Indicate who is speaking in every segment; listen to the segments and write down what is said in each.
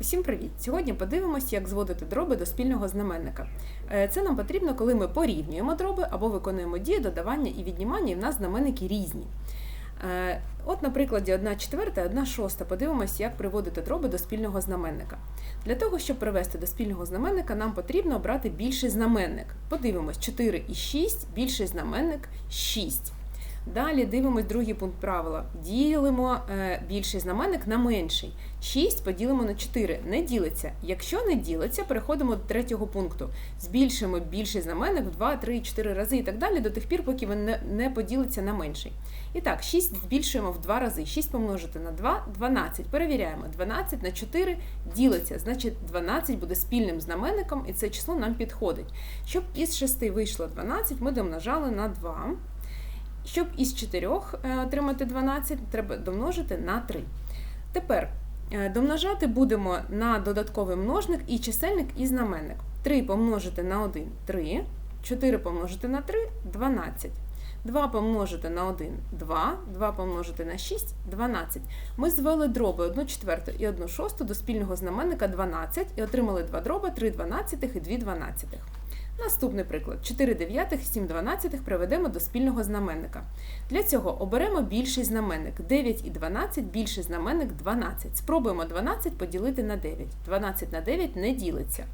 Speaker 1: Усім привіт! Сьогодні подивимося, як зводити дроби до спільного знаменника. Е, Це нам потрібно, коли ми порівнюємо дроби або виконуємо дії додавання і віднімання, і в нас знаменники різні. Е, От, на прикладі 1 четверта і 1 шоста подивимося, як приводити дроби до спільного знаменника. Для того, щоб привести до спільного знаменника, нам потрібно обрати більший знаменник. Подивимось, 4 і 6, більший знаменник 6. Далі дивимось другий пункт правила. Ділимо е, більший знаменник на менший. 6 поділимо на 4. Не ділиться. Якщо не ділиться, переходимо до третього пункту. Збільшимо більший знаменник в 2, 3, 4 рази і так далі, до тих пір, поки він не, не поділиться на менший. І так, 6 збільшуємо в 2 рази. 6 помножити на 2 12. Перевіряємо. 12 на 4 ділиться. Значить, 12 буде спільним знаменником, і це число нам підходить. Щоб із 6 вийшло 12, ми домножали на 2. Щоб із 4 е, отримати 12, треба домножити на 3. Тепер е, домножати будемо на додатковий множник і чисельник і знаменник. 3 помножити на 1 3, 4 помножити на 3 12. 2 помножити на 1 2, 2 помножити на 6 12. Ми звели дроби 1 четверту і 1 шосту до спільного знаменника 12 і отримали два дроби 3 дванадцятих і 2 дванадцятих. Наступний приклад. 4 дев'ятих, 7 дванадцятих приведемо до спільного знаменника. Для цього оберемо більший знаменник. 9 і 12 більший знаменник 12. Спробуємо 12 поділити на 9. 12 на 9 не ділиться.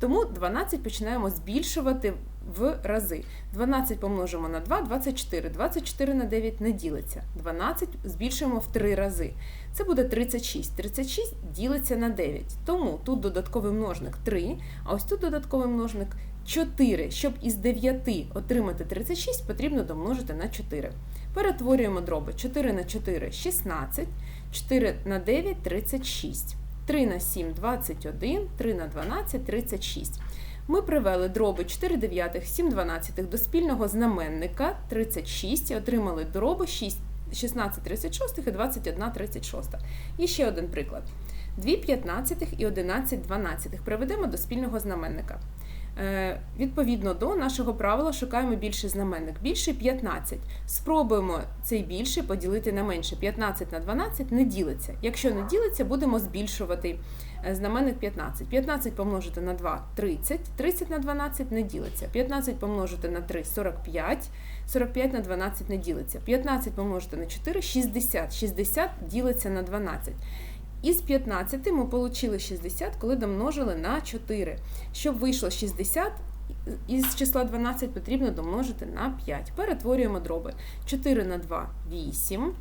Speaker 1: Тому 12 починаємо збільшувати в рази. 12 помножимо на 2 24. 24 на 9 не ділиться. 12 збільшуємо в 3 рази. Це буде 36. 36 ділиться на 9. Тому тут додатковий множник 3, а ось тут додатковий множник 4. Щоб із 9 отримати 36, потрібно домножити на 4. Перетворюємо дроби 4 на 4 16, 4 на 9 36, 3 на 7 21, 3 на 12 36. Ми привели дроби 4 дев'ятих, 7 дванадцятих до спільного знаменника 36 і отримали дроби 6, 16 36 і 21 36. І ще один приклад. 2 п'ятнадцятих і 11 дванадцятих приведемо до спільного знаменника. Е, Відповідно до нашого правила шукаємо більший знаменник. Більший 15. Спробуємо цей більший поділити на менше. 15 на 12 не ділиться. Якщо не ділиться, будемо збільшувати е, знаменник 15. 15 помножити на 2 30. 30 на 12 не ділиться. 15 помножити на 3 45. 45 на 12 не ділиться. 15 помножити на 4 60. 60 ділиться на 12. Із 15 ми отримали 60, коли домножили на 4. Щоб вийшло 60, із числа 12 потрібно домножити на 5. Перетворюємо дроби. 4 на 2 8,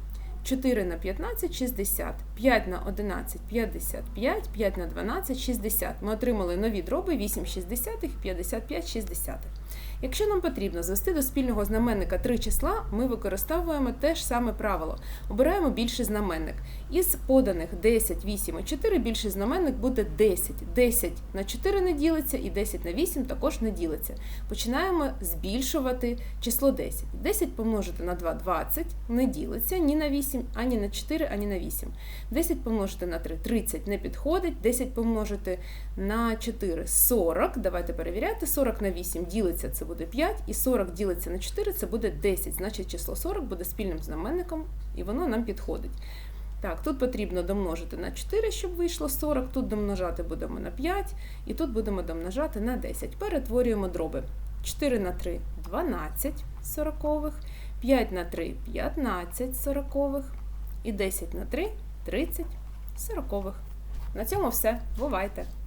Speaker 1: 4 на 15 60, 5 на 11 55, 5 на 12 60. Ми отримали нові дроби 8 60 55 60. Якщо нам потрібно звести до спільного знаменника три числа, ми використовуємо те ж саме правило. Обираємо більший знаменник. Із поданих 10, 8 і 4 більший знаменник буде 10. 10 на 4 не ділиться і 10 на 8 також не ділиться. Починаємо збільшувати число 10. 10 помножити на 2 20 не ділиться ні на 8, ані на 4, ані на 8. 10 помножити на 3 30 не підходить. 10 помножити на 4 40. Давайте перевіряти. 40 на 8 ділиться, це буде 5, і 40 ділиться на 4, це буде 10. Значить, число 40 буде спільним знаменником, і воно нам підходить. Так, тут потрібно домножити на 4, щоб вийшло 40, тут домножати будемо на 5, і тут будемо домножати на 10. Перетворюємо дроби. 4 на 3 12 сорокових, 5 на 3 15 сорокових, і 10 на 3 30 сорокових. На цьому все. Бувайте!